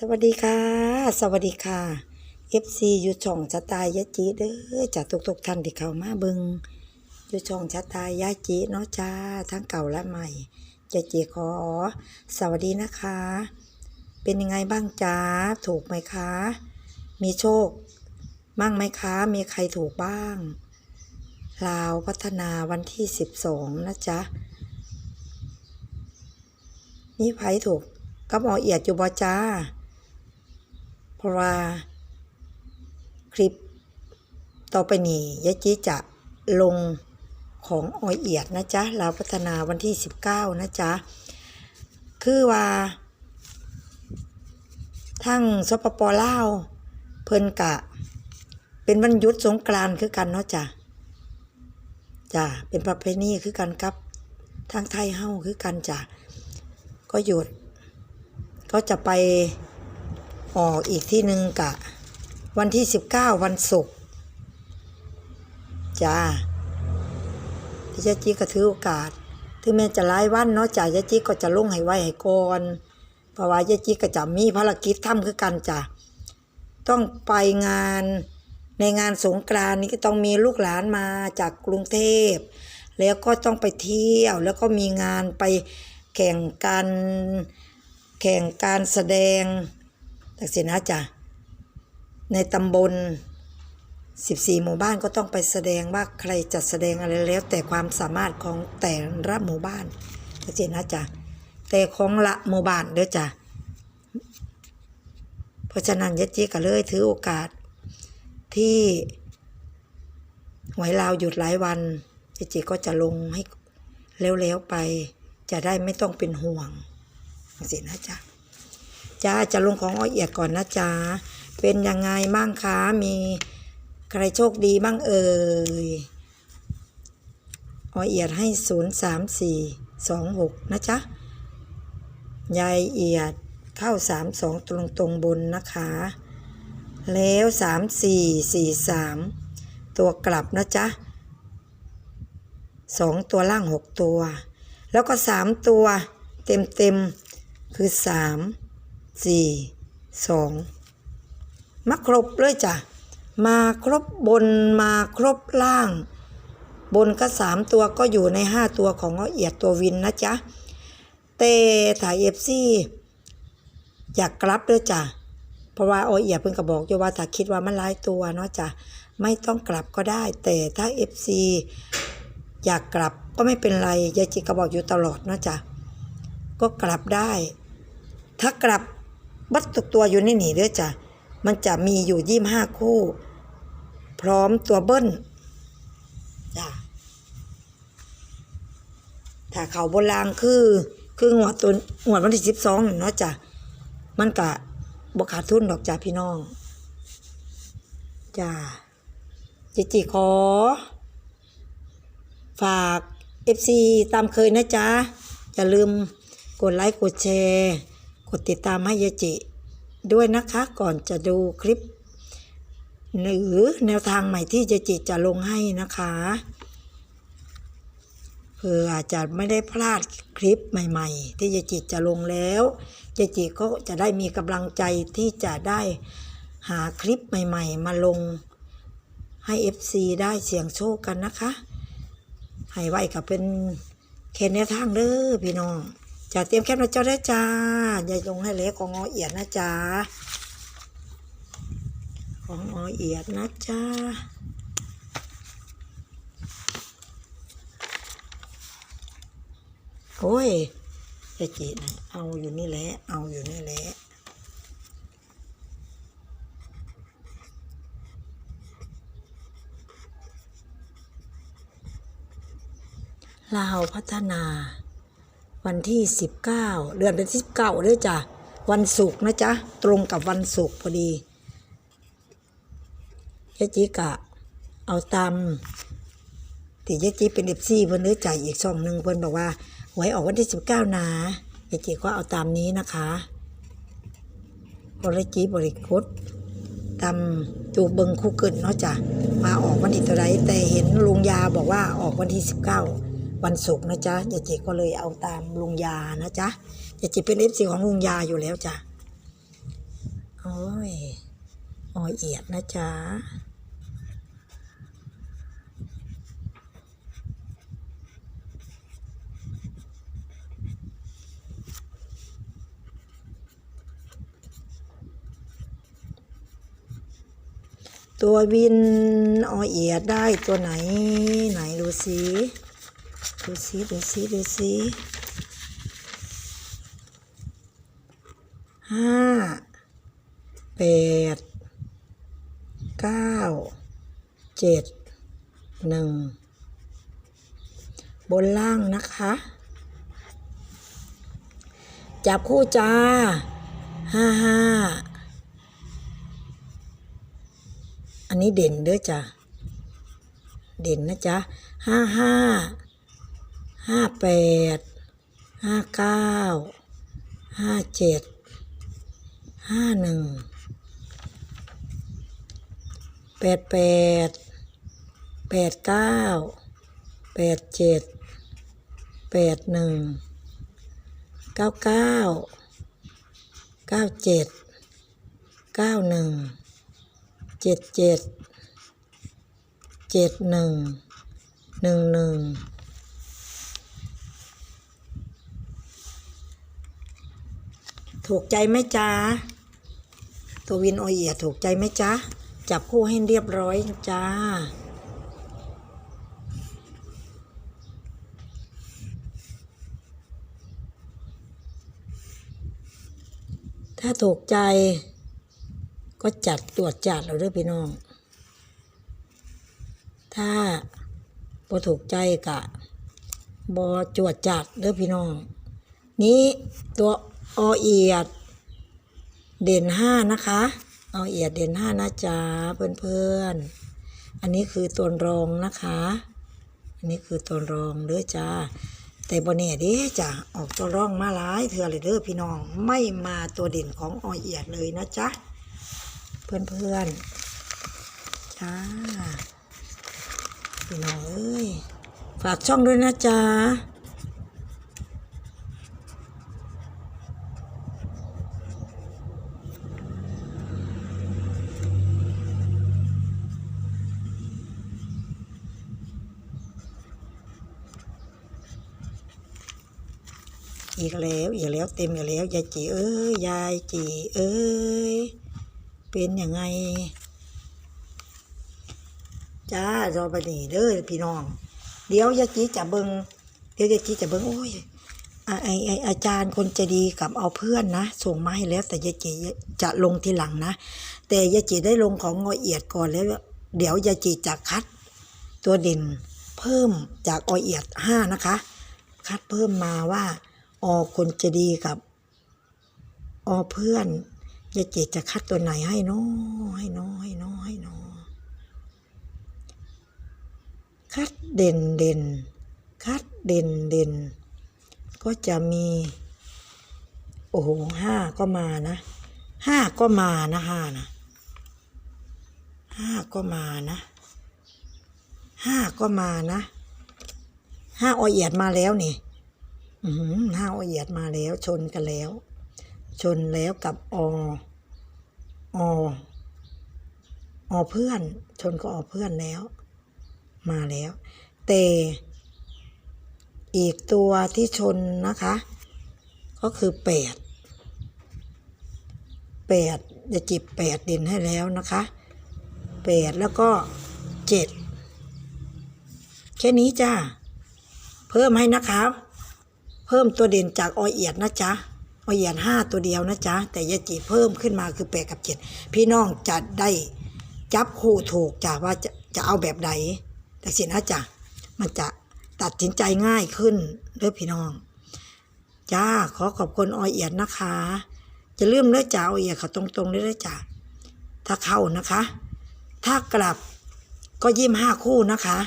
สวัสดีค่ะ สวัสดีค่ะ FC อยู่ช่องชะตายยะจีเด้อจากทุกทุกๆท่านที่เข้ามาเบิงอยู่ช่องชะตายยะจีเนาะจ้าทั้งเก่าและใหม่จะจีขอ สวัสดีนะคะ เป็นยังไงบ้างจ้าถูกไหมคะ มีโชคบ้างไหมคะ มีใครถูกบ้างลาวพัฒนาวันที่12นะจ๊ะมีไผถูกกับหมอเอียดอยู่บ่จ้า ว่า คลิป ต่อไปนี้ยายจีจะลงของออยเอียดนะจ๊ะลาวพัฒนาวันที่ 19 นะจ๊ะ คือว่า ทั้งสปปลาวเพิ่นกะ เป็นวันหยุดสงกรานคือกันเนาะจ้ะจ้ะเป็นประเพณีคือกันกับทางไทยเฮ้าคือกันจ้ะก็หยุดก็จะไป ออกอีกที่หนึ่งกะ วันที่สิบเก้าวันศุกร์จ้าที่ยาจีก็ถือโอกาส ถึงแม้จะหลายวันเนาะจ้ายาจีก็จะลงให้ไว้ให้ก่อนเพราะว่ายาจีก็จะมีภารกิจทำคือกันจ้ะต้องไปงานในงานสงกรานนี้ก็ต้องมีลูกหลานมาจากกรุงเทพ แล้วก็ต้องไปเที่ยว แล้วก็มีงานไปแข่งกันแข่งการแสดง ตักสินะจ้ะในตำบล 14 หมู่บ้านก็ต้องไปแสดงว่าใครจะแสดงอะไรแล้ว แต่ความสามารถของแต่ละหมู่บ้านตักสินะจ้ะแต่ของละหมู่บ้านเด้อจ้ะเพราะฉะนั้นยะจีก็เลยถือโอกาสที่หวยลาวหยุดหลายวันยะจีก็จะลงให้เร็วๆไป จะได้ไม่ต้องเป็นห่วงสินะจ๊ะ จ้าจะลงของอ้อยเอียดก่อนนะจ๊ะเป็นยังไงบ้างคะมีใครโชคดีบ้างเอ่ยอ้อยเอียดให้ศูนย์สามสี่สองหกนะจ๊ะยายเอียดเข้าสามสองตรงตรงบนนะคะ แล้วสามสี่สี่สามตัวกลับนะจ๊ะสองตัวล่างหกตัว แล้วก็สามตัวเต็มเต็มคือสาม สี่สองมาครบเลยจ้ะ มาครบบนมาครบล่าง บนก็สามตัวก็อยู่ในห้าตัวของเอเอียดตัววินนะจ๊ะเตถ่ายเอฟซีอยากกลับด้วยจ้ะเพราะว่าเอเอียดเพิ่งก็บอกอยู่ว่าถ้าคิดว่ามันหลายตัวเนาะจ้ะไม่ต้องกลับก็ได้ แต่ถ้าเอฟซีอยากกลับก็ไม่เป็นไรยายจิก็บอกอยู่ตลอดนะจ๊ะก็กลับได้ ถ้ากลับ บัดตุกตัวอยู่ในหนีเด้อจ้ะมันจะมีอยู่ยี่ห้าคู่ พร้อมตัวเบิ้ลจ้ะถ้าเขาโบราณคือ คือหัวดตัวหัวดวันที่สิบสองเนาะจ้ะมันกะบขาดทุนดอกจ้ะพี่น้องจ้ะจิจิขอ ฝาก FC ตามเคยนะจ๊ะ อย่าลืมกดไลค์ กดแชร์ กดติดตามให้ยาจิ ด้วยนะคะก่อนจะดูคลิป หรือแนวทางใหม่ที่ยาจิจะลงให้นะคะเพื่ออาจจะไม่ได้พลาดคลิปใหม่ ๆ ที่ยาจิจะลงแล้วยาจิก็จะได้มีกำลังใจที่จะได้หาคลิปใหม่ ๆ มาลงให้ FC ได้เสี่ยงโชคกันนะคะ ให้ไว้ก็เป็นเคนแนวทางเด้อพี่น้อง จะเตรียมแคปน้าจอได้จ้า อย่าลงให้เล็กของอเอียดนะจ๊ะของอเอียดนะจ๊ะโอ้ยจะจีนะเอาอยู่นี่แหละ เอาอยู่นี่แหละลาวพัฒนา วันที่สิบเก้าเดือนเป็นที่สิบเก้าด้วยจ้ะวันศุกร์นะจ๊ะ ตรงกับวันศุกร์พอดียายจีกะ เอาตามที่ยายจีเป็นเอฟซีเพิ่นเนื้อจ่ายอีกช่องหนึ่งเพิ่นบอกว่าหวยออกวันที่สิบเก้านะยายจีก็เอาตามนี้นะคะบริจีบริคุดตามจูเบิงคู่เกินเนาะจ้ะมาออกวันที่เท่าไรแต่เห็นลุงยาบอกว่าออกวันที่สิบเก้า วันศุกร์นะจ๊ะยายจิก็เลยเอาตามลุงยานะจ๊ะยายจิเป็นเอฟซีของลุงยาอยู่แล้วจ้ะโอ้ยออยเอียดนะจ๊ะตัววินออเอียดได้ตัวไหนไหนดูสิ ดูสิดูสิดูสิห้าแปดเก้าเจ็ดหนึ่งบนล่างนะคะ จับคู่จ้าห้าห้าอันนี้เด่นเด้อจ้ะเด่นนะจ๊ะห้าห้า ห้าแปดห้าเก้าห้าเจ็ดห้าหนึ่งแปดแปดแปดเก้าแปดเจ็ดแปดหนึ่งเก้าเก้าเก้าเจ็ดเก้าหนึ่งเจ็ดเจ็ดเจ็ดหนึ่งหนึ่งหนึ่ง ถูกใจไหมจ๊ะตัววินโอเอียถูกใจไหมจ๊ะ จับคู่ให้เรียบร้อยจ้า ถ้าถูกใจก็จัดตรวจจัดเราด้วยพี่น้อง ถ้าพอถูกใจกะบอจวดจัดเด้อพี่น้อง นี้ตัว อเอียด เด่นห้านะคะอเอียดเด่นห้านะจ๊ะเพื่อนๆ อันนี้คือตัวรองนะคะ อันนี้คือตัวรองเด้อจ้าแต่บนเนี่ยเด้จ้ะออกตัวร่องมาหลายเถื่อเลยเด้อพี่น้องไม่มาตัวเด่นของอเอียดเลยนะจ๊ะเพื่อนเพื่อนๆจ้าพี่น้องเอ้ยฝากช่องด้วยนะจ๊ะ อีกแล้วอีกแล้วเต็มอีกแล้วยายจีเอ้ยยายจีเอ้ยเป็นยังไงจ้ารอไปนี่เด้อพี่น้อง เดี๋ยวยายจีจะเบิงเดี๋ยวยายจีจะเบิงโอ้ยอ่าไอไออาจารย์คนจะดีกับเอาเพื่อนนะ ส่งมาให้แล้ว แต่ยายจีจะลงทีหลังนะ แต่ยายจีได้ลงของงอเอียดก่อนแล้ว เดี๋ยวยายจีจะคัด ตัวเด่นเพิ่มจากอเอียดห้านะคะ คัดเพิ่มมาว่า อคนจะดีกับอเพื่อนยายจีจะคัดตัวไหนให้น้อให้น้อให้น้อให้น้อคัดเด่นเด่นคัดเด่นเด่นก็จะมี โอ้โหห้าก็มานะห้าก็มานะห้านะห้าก็มานะห้าก็มานะห้าอเอียดมาแล้วนี่ ห้าอเอียดมาแล้วชนกันแล้ว ชนแล้วกับอออเพื่อน ชนก็อเพื่อนแล้ว มาแล้วแต่อีกตัวที่ชนนะคะ ก็คือแปดแปดจะจิบแปดด่นให้แล้วนะคะแปดแล้วก็เจ็ดแค่นี้จ้าเพิ่มให้นะคะ เพิ่มตัวเด่นจากอเอียดนะจ๊ะอเอียดห้าตัวเดียวนะจ๊ะแต่ยาจีเพิ่มขึ้นมาคือแปดกับเจ็ดพี่น้องจะได้จับคู่ถูกจ้ะว่าจะจะเอาแบบใดแต่สินะจ๊ะมันจะตัดสินใจง่ายขึ้นเด้อพี่น้องจ้าขอขอบคุณออเอียดนะคะจะลืมเด้อจ้าออเอียดเขาตรงๆเลยเด้อจ้าถ้าเข้านะคะ ถ้ากลับก็ยี่ห้าคู่นะคะ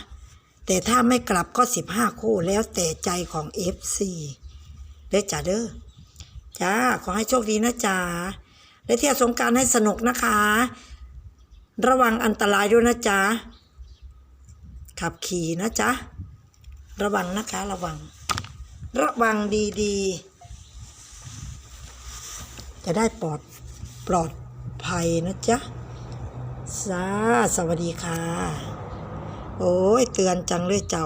แต่ถ้าไม่กลับก็สิบห้าคู่แล้วแต่ใจของ FC เด้อจ้าเด้อจ้าขอให้โชคดีนะจ๊ะและเที่ยวสงการให้สนุกนะคะ ระวังอันตรายด้วยนะจ๊ะขับขี่นะจ๊ะระวังนะคะระวัง ระวังดีๆ จะได้ปลอดปลอดภัยนะจ๊ะสาสวัสดีค่ะ โอ้ยเตือนจังเลยเจ้า